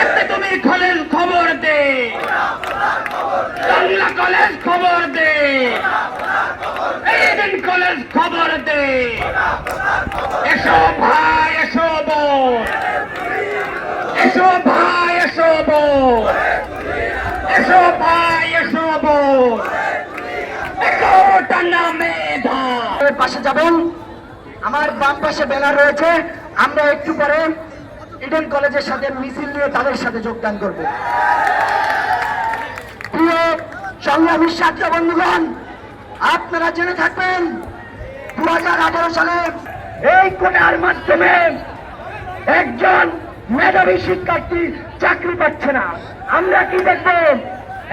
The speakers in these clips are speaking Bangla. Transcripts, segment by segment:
এতে তুমি কলেজ খবর দে। বাংলা কলেজ খবর দে। এদিন কলেজ খবর দে। এসো ভাই, এসো বোন। এসো ভাই, এসো বোন। এসো ভাই, এসো বোন। পাশে যাবেন। আমার বাম পাশে বেলা রয়েছে। আমরা একটু পরে ইডেন কলেজের সাথে মিছিল নিয়ে তাদের সাথে যোগদান করব। সংগ্রামী ছাত্র বন্ধুগণ, আপনারা জেনে থাকবেন দু হাজার আঠারো সালে এই কোটার মাধ্যমে একজন মেধাবী শিক্ষার্থী চাকরি পাচ্ছে না। আমরা কি দেখব?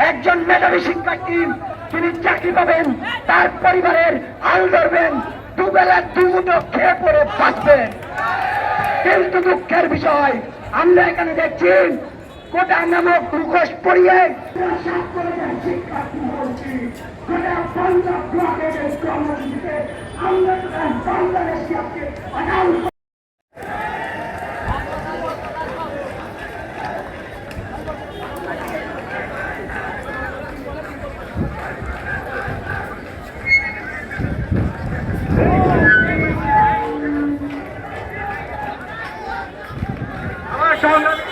একজন মেধাবী শিক্ষার্থী, তিনি চাকরি পাবেন, তার পরিবারের আল ধরবেন, দুবেলা দুমুটো খেয়ে পড়ে বাঁচবেন। কিন্তু দুঃখের বিষয়। আমরা এখানে দেখছি কোটা নামক মুখোশ পড়িয়ে আমরা বাংলাদেশকে আমার সংগ্রামী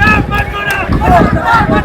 না পারব না